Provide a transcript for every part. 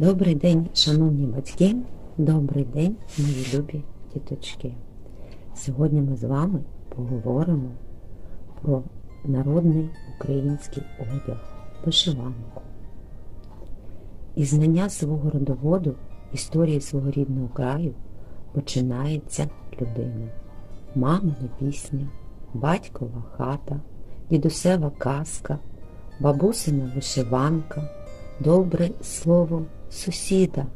Добрий день, шановні батьки, добрий день, мої любі діточки. Сьогодні ми з вами поговоримо про народний український одяг, вишиванку. І знання свого родоводу, історії свого рідного краю починається людина. Мамина пісня, батькова хата, дідусева казка, бабусина вишиванка, добре слово сусіда,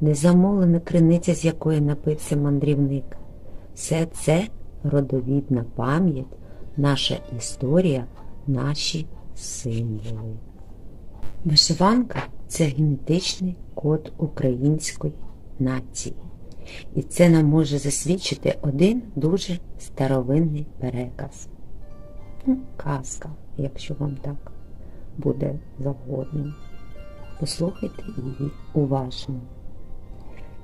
незамолена криниця, з якої напився мандрівник. Все це родовідна пам'ять, наша історія, наші символи. Вишиванка це генетичний код української нації. І це нам може засвідчити один дуже старовинний переказ. Ну, казка, якщо вам так буде завгодно. Послухайте її уважно.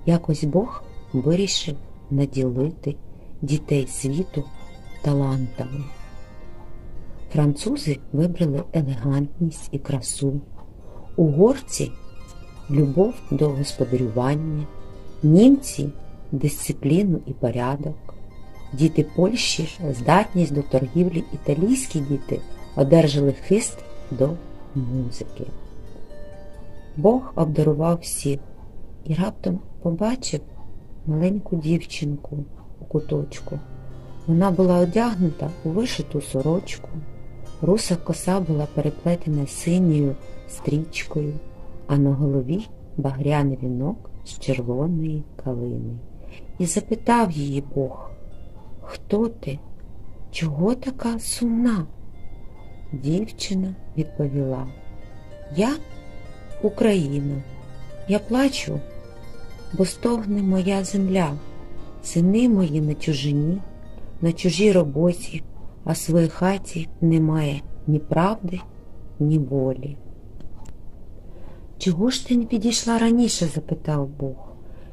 Якось Бог вирішив наділити дітей світу талантами. Французи вибрали елегантність і красу, угорці любов до господарювання, німці дисципліну і порядок, діти Польщі здатність до торгівлі, італійські діти одержали хист до музики. Бог обдарував всіх і раптом побачив маленьку дівчинку у куточку. Вона була одягнута у вишиту сорочку, руса коса була переплетена синьою стрічкою, а на голові багряний вінок з червоної калини. І запитав її Бог, хто ти? Чого така сумна? Дівчина відповіла, Я Україна, я плачу, бо стогне моя земля, сини мої на чужині, на чужій роботі, а своїй хаті немає ні правди, ні волі. Чого ж ти не підійшла раніше? запитав Бог.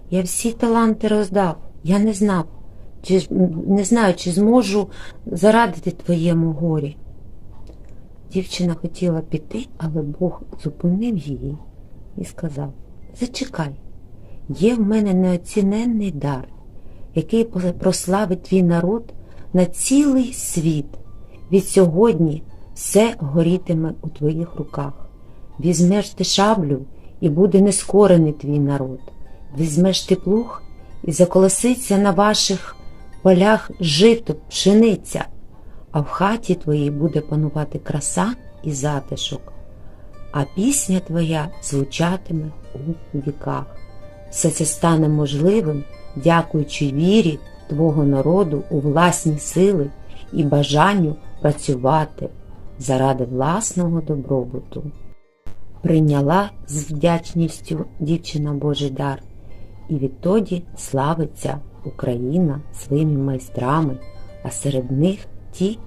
Я всі таланти роздав, я не знав, чи не знаю, чи зможу зарадити твоєму горі. Дівчина хотіла піти, але Бог зупинив її і сказав Зачекай, є в мене неоціненний дар, який прославить твій народ на цілий світ. Від сьогодні все горітиме у твоїх руках. Візьмеш ти шаблю, і буде нескорений твій народ. Візьмеш ти плуг і заколоситься на ваших полях жито, пшениця а в хаті твоїй буде панувати краса і затишок, а пісня твоя звучатиме у віках. Все це стане можливим, дякуючи вірі Твого народу у власні сили і бажанню працювати заради власного добробуту. Прийняла з вдячністю дівчина Божий дар, і відтоді славиться Україна своїми майстрами, а серед них ті,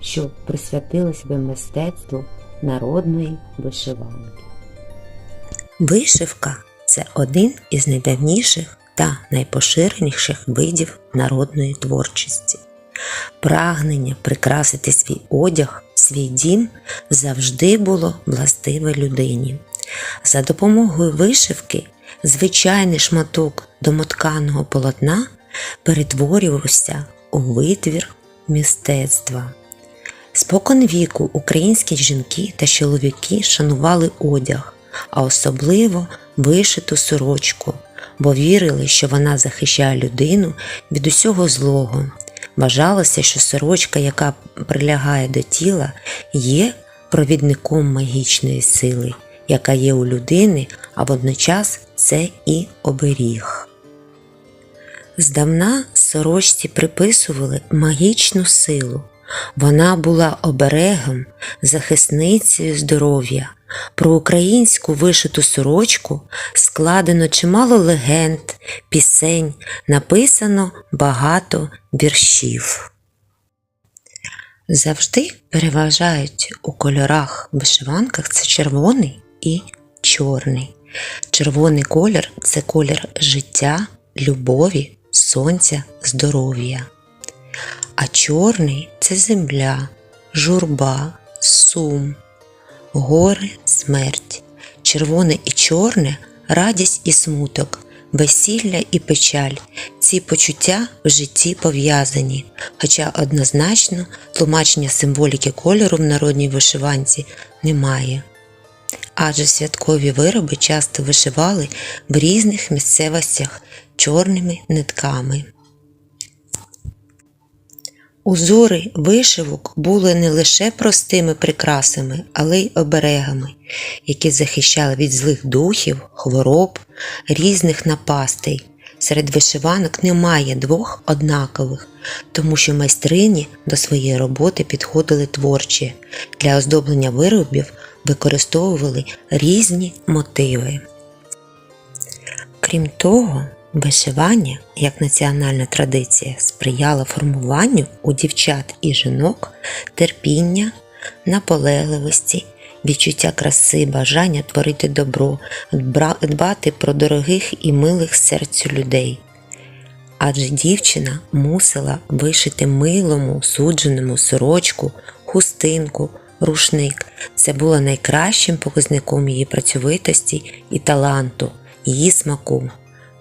що присвятили себе мистецтву народної вишиванки. Вишивка це один із найдавніших та найпоширеніших видів народної творчості. Прагнення прикрасити свій одяг, свій дім завжди було властиве людині. За допомогою вишивки звичайний шматок домотканого полотна перетворювався у витвір мистецтва. Спокон віку українські жінки та чоловіки шанували одяг, а особливо вишиту сорочку, бо вірили, що вона захищає людину від усього злого. Вважалося, що сорочка, яка прилягає до тіла, є провідником магічної сили, яка є у людини, а водночас це і оберіг. Здавна сорочці приписували магічну силу. Вона була оберегом, захисницею здоров'я. Про українську вишиту сорочку складено чимало легенд, пісень, написано багато віршів. Завжди переважають у кольорах вишиванках це червоний і чорний. Червоний колір це колір життя, любові, сонця, здоров'я. А чорний це земля, журба, сум, гори, смерть. Червоне і чорне радість і смуток, весілля і печаль. Ці почуття в житті пов'язані, хоча однозначно тлумачення символіки кольору в народній вишиванці немає. Адже святкові вироби часто вишивали в різних місцевостях чорними нитками. Узори вишивок були не лише простими прикрасами, але й оберегами, які захищали від злих духів, хвороб, різних напастей. Серед вишиванок немає двох однакових, тому що майстрині до своєї роботи підходили творчі. Для оздоблення виробів використовували різні мотиви. Крім того, вишивання як національна традиція сприяло формуванню у дівчат і жінок терпіння, наполегливості, відчуття краси, бажання творити добро, дбати про дорогих і милих серцю людей. Адже дівчина мусила вишити милому, судженому сорочку, хустинку, рушник. Це було найкращим показником її працьовитості і таланту, її смаку.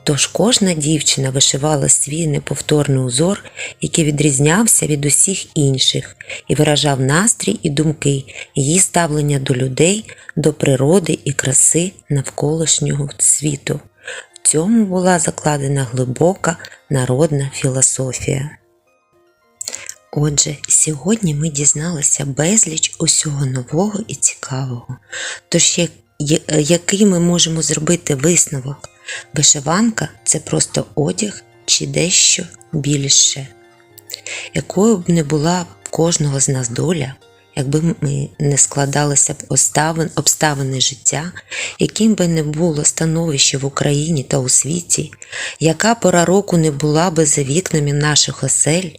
Тож кожна дівчина вишивала свій неповторний узор, який відрізнявся від усіх інших, і виражав настрій і думки, її ставлення до людей, до природи і краси навколишнього світу. В цьому була закладена глибока народна філософія. Отже, сьогодні ми дізналися безліч усього нового і цікавого. Тож, який ми можемо зробити висновок? Вишиванка це просто одяг чи дещо більше. Якою б не була в кожного з нас доля, якби ми не складалися б обставин, обставини життя, яким би не було становище в Україні та у світі, яка пора року не була би за вікнами наших осель,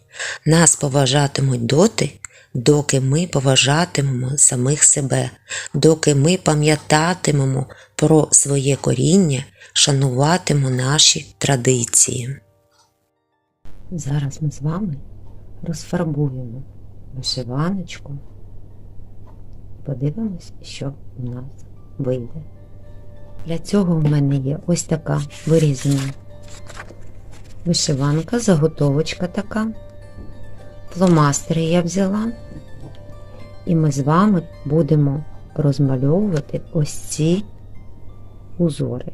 нас поважатимуть доти, доки ми поважатимемо самих себе, доки ми пам'ятатимемо про своє коріння, шануватимемо наші традиції. Зараз ми з вами розфарбуємо вишиваночку. Подивимось, що в нас вийде. Для цього в мене є ось така вирізана вишиванка, заготовочка така. Фломастери я взяла. І ми з вами будемо розмальовувати ось ці узори.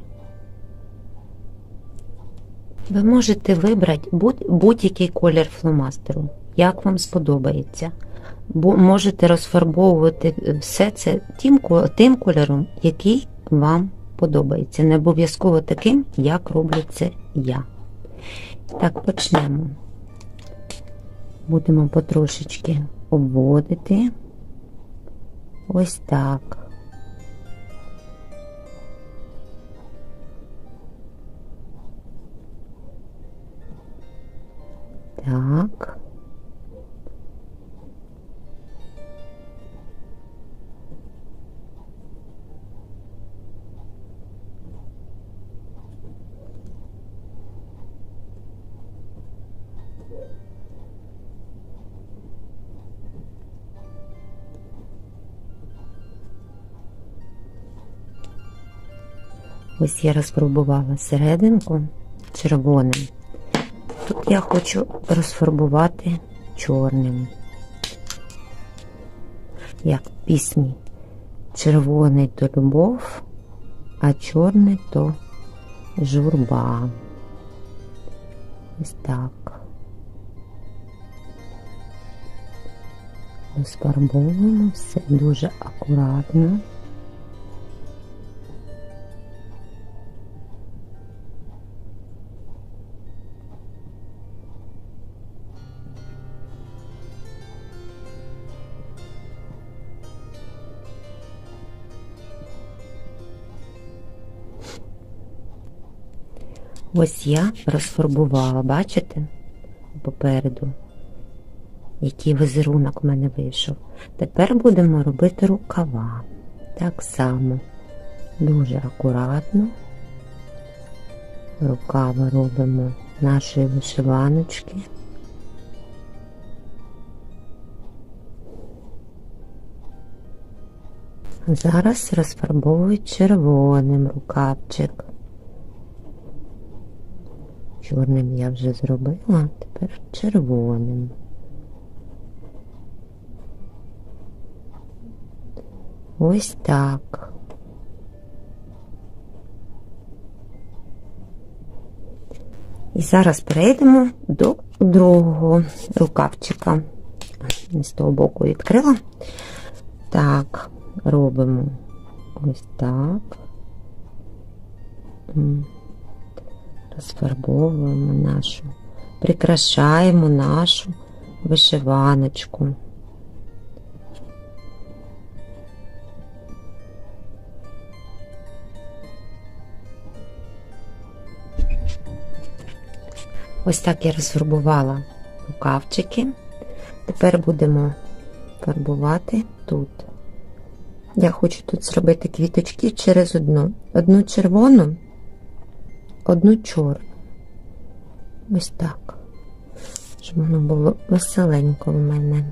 Ви можете вибрати будь- будь-який колір фломастеру, як вам сподобається. Бо можете розфарбовувати все це тим, тим кольором, який вам подобається. Не обов'язково таким, як роблю це я. Так, почнемо. Будемо потрошечки обводити. Ось так. Так. Ось я розфарбувала серединку червоним. Я хочу розфарбувати чорним. Як в пісні. Червоний то любов, а чорний то журба. Ось так. Розфарбовуємо все дуже акуратно. Ось я розфарбувала, бачите? Попереду, який візерунок в мене вийшов. Тепер будемо робити рукава. Так само. Дуже акуратно. Рукава робимо нашої вишиваночки. Зараз розфарбовую червоним рукавчик. Чорним я вже зробила, тепер червоним. Ось так. І зараз перейдемо до другого рукавчика. З того боку відкрила. Так, робимо ось так. Розфарбовуємо нашу, прикрашаємо нашу вишиваночку. Ось так я розфарбувала рукавчики. Тепер будемо фарбувати тут. Я хочу тут зробити квіточки через одну. Одну червону, одну чорну. Ось так. Щоб воно було веселенько в мене.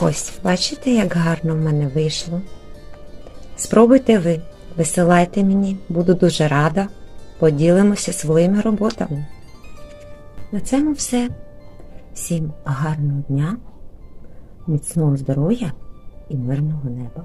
Ось, бачите, як гарно в мене вийшло. Спробуйте ви, висилайте мені, буду дуже рада. Поділимося своїми роботами. На цьому все. Всім гарного дня, міцного здоров'я і мирного неба.